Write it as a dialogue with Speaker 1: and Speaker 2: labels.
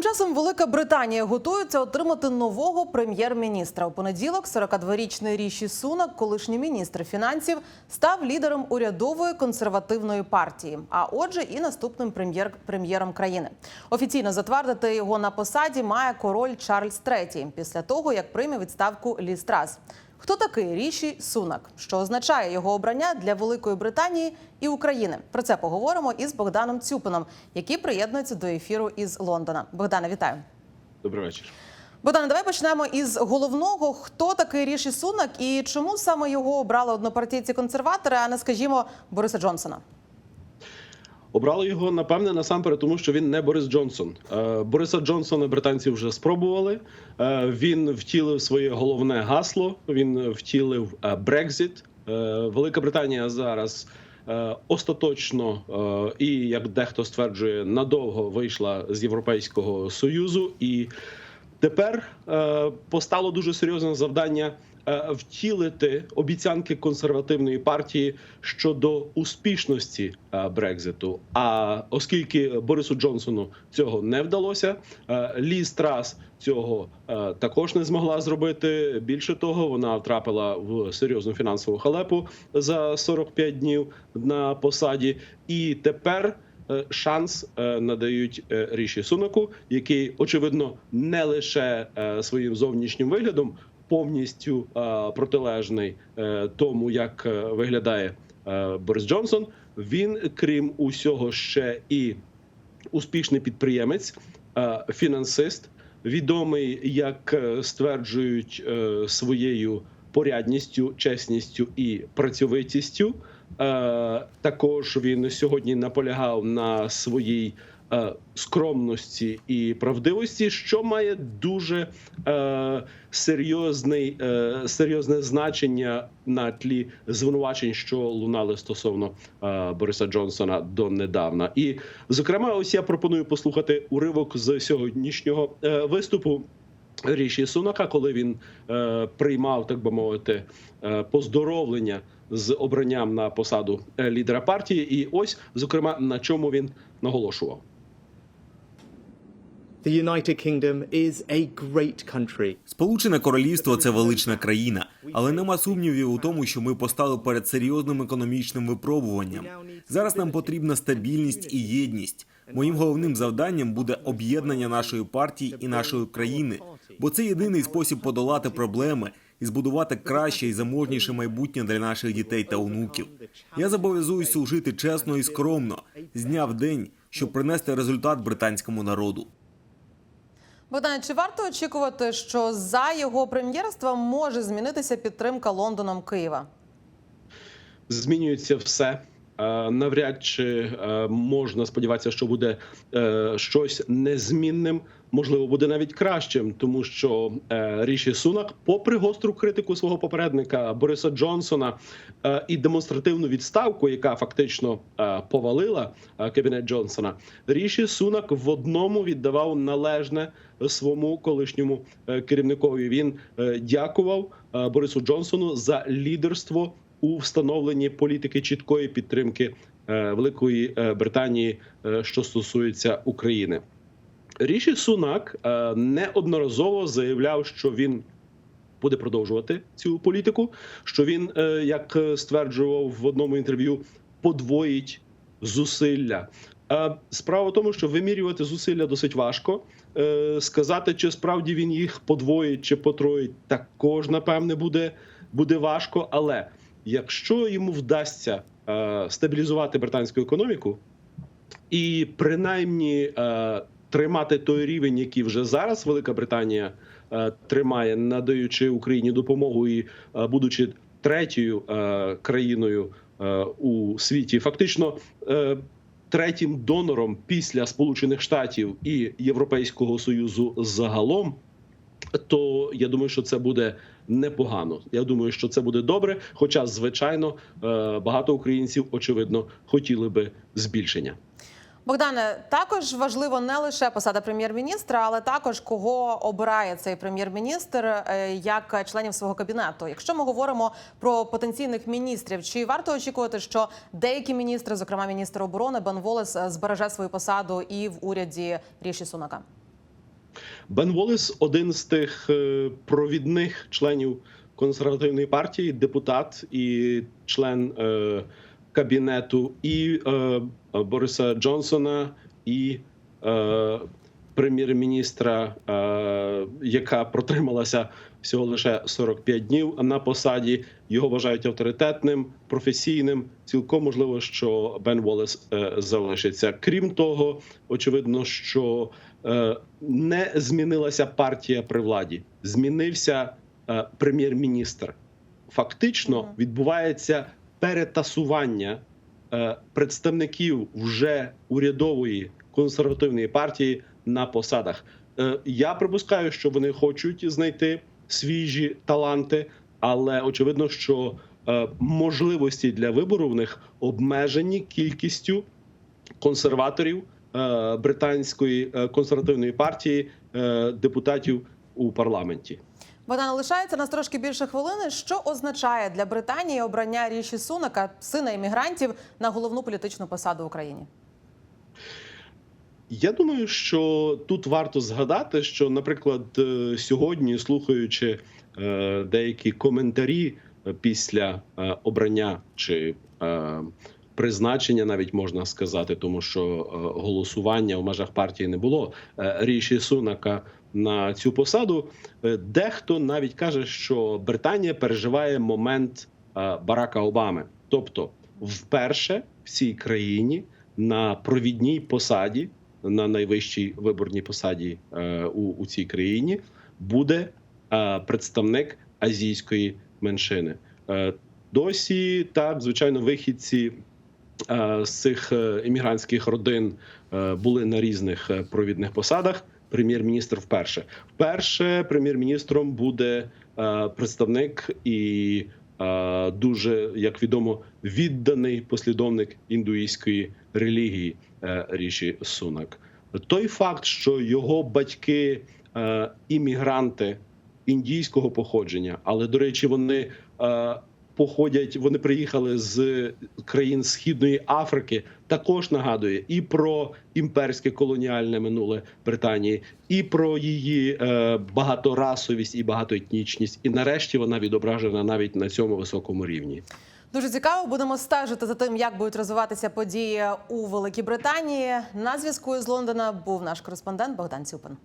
Speaker 1: Тим часом Велика Британія готується отримати нового прем'єр-міністра. У понеділок 42-річний Ріші Сунак, колишній міністр фінансів, став лідером урядової консервативної партії, а отже, і наступним прем'єр прем'єром країни. Офіційно затвердити його на посаді має король Чарльз III після того, як прийме відставку Ліз Трас. Хто такий Ріші Сунак? Що означає його обрання для Великої Британії і України? Про це поговоримо із Богданом Цюпином, який приєднується до ефіру із Лондона. Богдане, вітаю.
Speaker 2: Добрий вечір.
Speaker 1: Богдане, давай почнемо із головного. Хто такий Ріші Сунак і чому саме його обрали однопартійці консерватори, а не скажімо Бориса Джонсона?
Speaker 2: Обрали його напевне насамперед, тому що він не Борис Джонсон. Е, Бориса Джонсона британці вже спробували. Е, Він втілив своє головне гасло. Він втілив Брекзит. Е, Велика Британія зараз остаточно і як дехто стверджує, надовго вийшла з Європейського союзу і. Тепер постало дуже серйозне завдання втілити обіцянки консервативної партії щодо успішності е, Брекзиту. А оскільки Борису Джонсону цього не вдалося, е, Ліз Трас цього е, також не змогла зробити. Більше того, вона втрапила в серйозну фінансову халепу за 45 днів на посаді, і тепер е, шанс е, надають е, Ріші Сунаку, який очевидно не лише е, своїм зовнішнім виглядом повністю е, протилежний е, тому, як е, виглядає Борис Джонсон. Він, крім усього, ще і успішний підприємець, фінансист, відомий, як стверджують своєю порядністю, чесністю і працьовитістю. Також він сьогодні наполягав на своїй скромності і правдивості, що має дуже е, серйозний, е, серйозне значення на тлі звинувачень, що лунали стосовно е, Бориса Джонсона донедавна. І, зокрема, ось я пропоную послухати уривок з сьогоднішнього е, виступу. Ріші Сунака, коли він е, приймав, так би мовити, е, поздоровлення з обранням на посаду е, лідера партії, і ось зокрема на чому він наголошував.
Speaker 3: Сполучене Королівство це велична країна, але нема сумнівів у тому, що ми постали перед серйозним економічним випробуванням. Зараз нам потрібна стабільність і єдність. Моїм головним завданням буде об'єднання нашої партії і нашої країни, бо це єдиний спосіб подолати проблеми і збудувати краще і заможніше майбутнє для наших дітей та онуків. Я зобов'язуюсь служити чесно і скромно з дня в день, щоб принести результат британському народу.
Speaker 1: Богдане, чи варто очікувати, що за його прем'єрства може змінитися підтримка Лондоном Києва?
Speaker 2: Змінюється все. Е, Навряд чи е, можна сподіватися, що буде е, щось незмінним, можливо, буде навіть кращим, тому що Ріші Сунак, попри гостру критику свого попередника Бориса Джонсона і демонстративну відставку, яка фактично повалила кабінет Джонсона, Ріші Сунак в одному віддавав належне своєму колишньому керівникові. Він дякував Борису Джонсону за лідерство у встановленні політики чіткої підтримки е, Великої е, Британії, е, що стосується України. Ріші Сунак неодноразово заявляв, що він буде продовжувати цю політику. Що він, як стверджував в одному інтерв'ю, подвоїть зусилля. Справа в тому, що вимірювати зусилля досить важко. Сказати, чи справді він їх подвоїть чи потроїть, також напевне буде, буде важко. Але якщо йому вдасться е, стабілізувати британську економіку і принаймні е, тримати той рівень, який вже зараз Велика Британія е, тримає, надаючи Україні допомогу і будучи третьою країною у світі, фактично. Третім донором після Сполучених Штатів і Європейського Союзу загалом, то я думаю, що це буде непогано. Я думаю, що це буде добре. Хоча, звичайно, е, багато українців очевидно хотіли би збільшення.
Speaker 1: Богдане, також важливо не лише посада прем'єр-міністра, але також кого обирає цей прем'єр-міністр е, як членів свого кабінету. Якщо ми говоримо про потенційних міністрів, чи варто очікувати, що деякі міністри, зокрема міністр оборони Бен Волес, е, збереже свою посаду і в уряді Ріші Сунака?
Speaker 2: Бен Волес один з тих е, провідних членів консервативної партії, депутат і член е, кабінету і е, Бориса Джонсона, і е, прем'єр-міністра, е, яка протрималася всього лише 45 днів на посаді. Його вважають авторитетним, професійним. Цілком можливо, що Бен Волес е, залишиться. Крім того, очевидно, що не змінилася партія при владі, змінився е, прем'єр-міністр. Фактично відбувається перетасування е, представників вже урядової консервативної партії на посадах. Е, Я припускаю, що вони хочуть знайти свіжі таланти, але очевидно, що е, можливості для вибору в них обмежені кількістю консерваторів е, британської е, консервативної партії е, депутатів у парламенті.
Speaker 1: Богдан, лишається нас трошки більше хвилини. Що означає для Британії обрання Ріші Сунака, сина іммігрантів, на головну політичну посаду в Україні?
Speaker 2: Я думаю, що тут варто згадати, що, наприклад, е, сьогодні, слухаючи е, деякі коментарі е, після е, обрання чи е, призначення, навіть можна сказати, тому що е, голосування в межах партії не було е, ріші Сунака на цю посаду. е, Дехто навіть каже, що Британія переживає момент Барака Обами, тобто вперше в цій країні на провідній посаді на найвищій виборній посаді у, у цій країні буде представник азійської меншини. Досі так, звичайно, вихідці з цих е, іммігрантських родин е, були на різних е, провідних посадах. Прем'єр-міністр вперше. Вперше прем'єр-міністром буде е, представник і е, дуже, як відомо, відданий послідовник індуїзької релігії е, Ріші Сунак. Той факт, що його батьки е, іммігранти індійського походження, але до речі, вони е, походять, вони приїхали з країн Східної Африки, також нагадує і про імперське колоніальне минуле Британії, і про її е, багаторасовість і багатоетнічність. І нарешті вона відображена навіть на цьому високому рівні.
Speaker 1: Дуже цікаво. Будемо стежити за тим, як будуть розвиватися події у Великій Британії. На зв'язку із Лондона був наш кореспондент Богдан Цюпин.